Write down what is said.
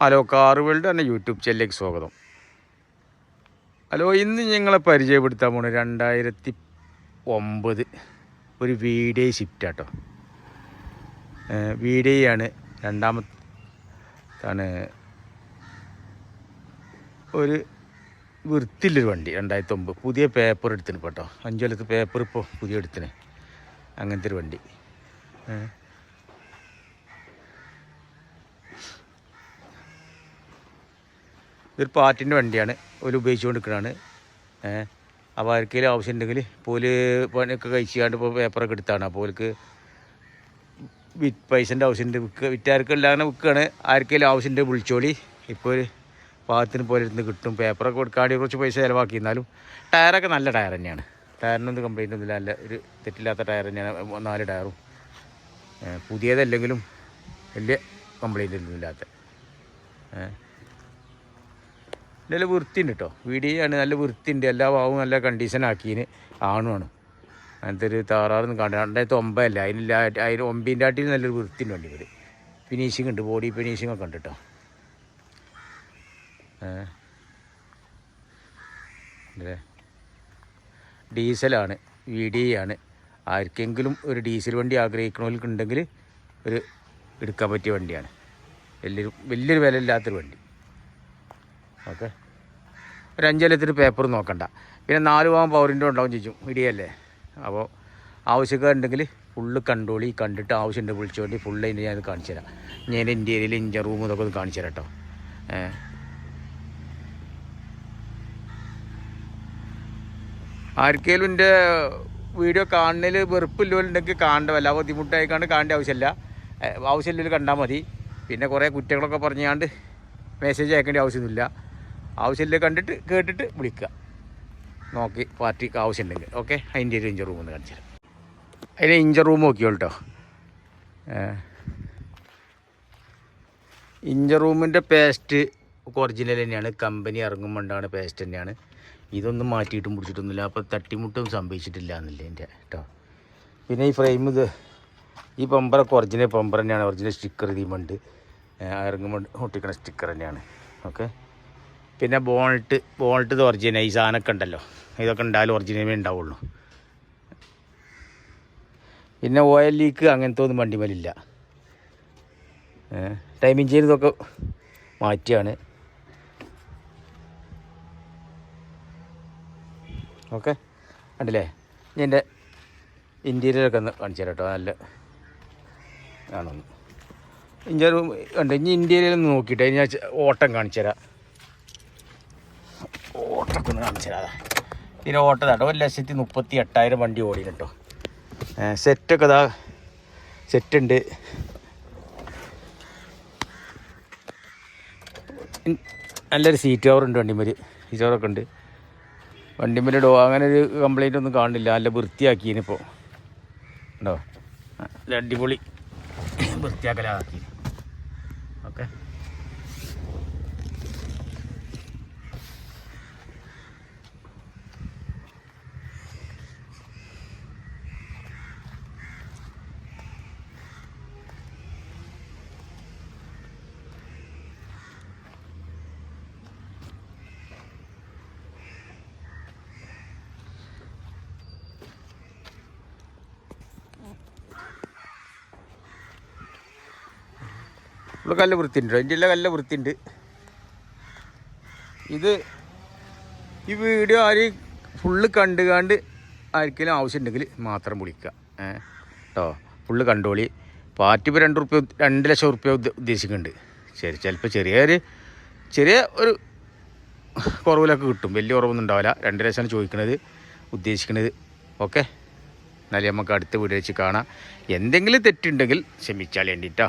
Hello car world എന്ന YouTube ചാനലിലേക്ക് സ്വാഗതം. ഹലോ ഇന്ന് ഞങ്ങളെ പരിചയപ്പെടുത്താൻ പോണ രണ്ടായിരത്തി ഒമ്പത് ഒരു വീഡിയോ ഷിഫ്റ്റ് ആട്ടോ. വീഡേ ആണ് രണ്ടാമത്താണ് ഒരു വൃത്തിയിലൊരു വണ്ടി രണ്ടായിരത്തി ഒമ്പത് പുതിയ പേപ്പർ എടുത്തിന് കേട്ടോ അഞ്ചു കൊല്ലത്ത് പേപ്പർ ഇപ്പോൾ പുതിയ എടുത്തിന്. അങ്ങനത്തെ ഒരു വണ്ടി. ഇതൊരു പാറ്റിന്റെ വണ്ടിയാണ്. ഒരു ഏഹ് അപ്പോൾ ആർക്കെങ്കിലും ആവശ്യമുണ്ടെങ്കിൽ പോൽ പണിയൊക്കെ കഴിച്ചാണ്ട് ഇപ്പോൾ പേപ്പറൊക്കെ എടുത്താണ്. അപ്പോൾ ഓർക്ക് വിറ്റ് പൈസന്റെ ആവശ്യമുണ്ട്. വിൽക്കുക ഇല്ലാതെ വിൽക്കുകയാണ് ആർക്കെങ്കിലും ആവശ്യമുണ്ട് വിളിച്ചോളി. ഇപ്പോൾ ഒരു പാകത്തിന് പോലെ ഇരുന്ന് കിട്ടും. പേപ്പറൊക്കെ കൊടുക്കാണ്ട് കുറച്ച് പൈസ ചിലവാക്കി. എന്നാലും ടയറൊക്കെ നല്ല ടയർ തന്നെയാണ്. ടയറിനൊന്നും കംപ്ലൈന്റ് ഒന്നുമില്ല. നല്ല ഒരു തെറ്റില്ലാത്ത ടയർ തന്നെയാണ്. നാല് ടയറും പുതിയതല്ലെങ്കിലും വലിയ കംപ്ലൈന്റ് ഒന്നുമില്ലാത്ത. ഏഹ് നല്ല വൃത്തിയുണ്ട് കേട്ടോ വീടിയാണ് നല്ല വൃത്തിയുണ്ട്. എല്ലാ ഭാവവും നല്ല കണ്ടീഷൻ ആക്കിയതിന് ആണുമാണ് അങ്ങനത്തെ ഒരു താറാറൊന്നും കണ്ട രണ്ടായിരത്തി ഒമ്പതല്ല? അതിനില്ല അതിന് ഒമ്പതിന്റെ ആട്ടിൽ നല്ലൊരു വൃത്തിയുണ്ട് വണ്ടി ഇവർ ഫിനിഷിംഗ് ഉണ്ട്. ബോഡി ഫിനിഷിംഗ് ഒക്കെ ഉണ്ട് കേട്ടോ? ഡീസലാണ് വി ഡി ആണ് ആർക്കെങ്കിലും ഒരു ഡീസൽ വണ്ടി ആഗ്രഹിക്കണമെങ്കിൽ ഉണ്ടെങ്കിൽ ഒരു എടുക്കാൻ പറ്റിയ വണ്ടിയാണ്. വലിയൊരു വലിയൊരു വില ഇല്ലാത്തൊരു വണ്ടി. ഓക്കെ. ഒരു അഞ്ചലത്തിന് പേപ്പർ നോക്കണ്ട. പിന്നെ നാല് പോകാൻ പവറിന്റെ ഉണ്ടാവും ചോദിച്ചു ഇടിയല്ലേ? അപ്പോൾ ആവശ്യക്കാരുണ്ടെങ്കിൽ ഫുള്ള് കണ്ടോളി കണ്ടിട്ട് ആവശ്യമുണ്ട് വിളിച്ചുകൊണ്ട് ഫുള്ള് അതിന്റെ ഞാനത് കാണിച്ചു തരാം. ഞാൻ ഇന്ത്യയിൽ ഇഞ്ചർ റൂം ഇതൊക്കെ ഒന്ന് കാണിച്ചു തരാം കേട്ടോ ആർക്കേലും എന്റെ വീഡിയോ കാണുന്നതിൽ വെറുപ്പില്ലോലുണ്ടെങ്കിൽ കാണേണ്ട വല്ല ബുദ്ധിമുട്ടായി കണ്ട് കാണേണ്ട ആവശ്യമില്ല. ആവശ്യമില്ലെങ്കിൽ കണ്ടാൽ മതി. പിന്നെ കുറേ കുറ്റങ്ങളൊക്കെ പറഞ്ഞാണ്ട് മെസ്സേജ് അയക്കേണ്ട ആവശ്യമൊന്നുമില്ല. ആവശ്യമില്ല കണ്ടിട്ട് കേട്ടിട്ട് വിളിക്കുക. നോക്കി പാർട്ടിക്ക് ആവശ്യമുണ്ടെങ്കിൽ. ഓക്കെ? അതിന്റെ ഒരു ഇഞ്ചർ റൂം ഒന്ന് കാണിച്ചു തരാം. ഇഞ്ചർ റൂം നോക്കിയോ കേട്ടോ ഇഞ്ചർ റൂമിന്റെ പേസ്റ്റ് ഒറിജിനൽ തന്നെയാണ്. കമ്പനി ഇറങ്ങുമ്പോണ്ടാണ് പേസ്റ്റ് തന്നെയാണ്. ഇതൊന്നും മാറ്റിയിട്ടും പിടിച്ചിട്ടൊന്നുമില്ല. അപ്പോൾ തട്ടിമുട്ടും സംഭവിച്ചിട്ടില്ല എന്നില്ല എന്റെ കേട്ടോ പിന്നെ ഈ ഫ്രെയിം ഇത് ഈ പമ്പറൊക്കെ ഒറിജിനൽ പമ്പർ തന്നെയാണ്. ഒറിജിനൽ സ്റ്റിക്കർ ഇതിമുണ്ട് ഇറങ്ങുമ്പോൾ ഒട്ടിക്കണ സ്റ്റിക്കർ തന്നെയാണ്. ഓക്കെ? പിന്നെ ബോൾട്ട് ബോൾട്ട് ഇത് ഒറിജിനൽ ഈ സാധനമൊക്കെ ഉണ്ടല്ലോ. ഇതൊക്കെ ഉണ്ടായാലും ഒറിജിനലേ ഉണ്ടാവുള്ളൂ. പിന്നെ ഓയിൽ ലീക്ക് അങ്ങനത്തെ ഒന്നും വണ്ടി മേലില്ല. ടൈമിങ് ചെയിൻ ഇതൊക്കെ മാറ്റിയാണ്. ഓക്കെ ഉണ്ടല്ലേ ഇനി എന്റെ ഇന്റീരിയറൊക്കെ ഒന്ന് കാണിച്ചു കേട്ടോ നല്ല ആണോ ഇഞ്ചർ ഉണ്ട് ഇനി ഇന്റീരിയർ ഒന്ന് നോക്കിയിട്ട് ഞാൻ ഓട്ടം കാണിച്ചു തരാം. ഓട്ടൊക്കെ കാണിച്ചതാ ഇതിന് ഓട്ടം കേട്ടോ. ഒരു ലക്ഷത്തി മുപ്പത്തി എട്ടായിരം വണ്ടി ഓടി കേട്ടോ. സെറ്റൊക്കെ ഇതാ. സെറ്റുണ്ട് നല്ലൊരു സീറ്റ് കവറുണ്ട് ഉണ്ട് വണ്ടിമേൽ സീറ്റ് കവറൊക്കെ ഉണ്ട്. വണ്ടിമേൽ ഡോ അങ്ങനെ ഒരു കംപ്ലൈന്റ് ഒന്നും കാണില്ല നല്ല വൃത്തിയാക്കിയതിനിപ്പോൾ ഉണ്ടോ? നല്ല അടിപൊളി. വൃത്തിയാക്കലാക്കി ഓക്കെ. ഇവിടെ നല്ല വൃത്തിയുണ്ട്. അതിന്റെ എല്ലാം നല്ല വൃത്തിയുണ്ട്. ഇത് ഈ വീഡിയോ ആര് ഫുള്ള് കണ്ട് കണ്ട് ആർക്കെങ്കിലും ആവശ്യമുണ്ടെങ്കിൽ മാത്രം വിളിക്കുക. കേട്ടോ ഫുള്ള് കണ്ടോളി. പാർട്ടി ഇപ്പോൾ രണ്ട് റുപ്യ രണ്ട് ലക്ഷം റുപ്യ ഉദ്ദേശിക്കുന്നുണ്ട്. ശരി ചിലപ്പോൾ ചെറിയൊരു ചെറിയ ഒരു കുറവിലൊക്കെ കിട്ടും. വലിയ കുറവൊന്നും ഉണ്ടാവില്ല. രണ്ട് ലക്ഷമാണ് ചോദിക്കുന്നത് ഉദ്ദേശിക്കുന്നത് ഓക്കെ? എന്നാലും നമുക്ക് അടുത്ത വീഡിയോ വെച്ച് കാണാം. എന്തെങ്കിലും തെറ്റുണ്ടെങ്കിൽ ക്ഷമിച്ചാൽ വേണ്ടിയിട്ടോ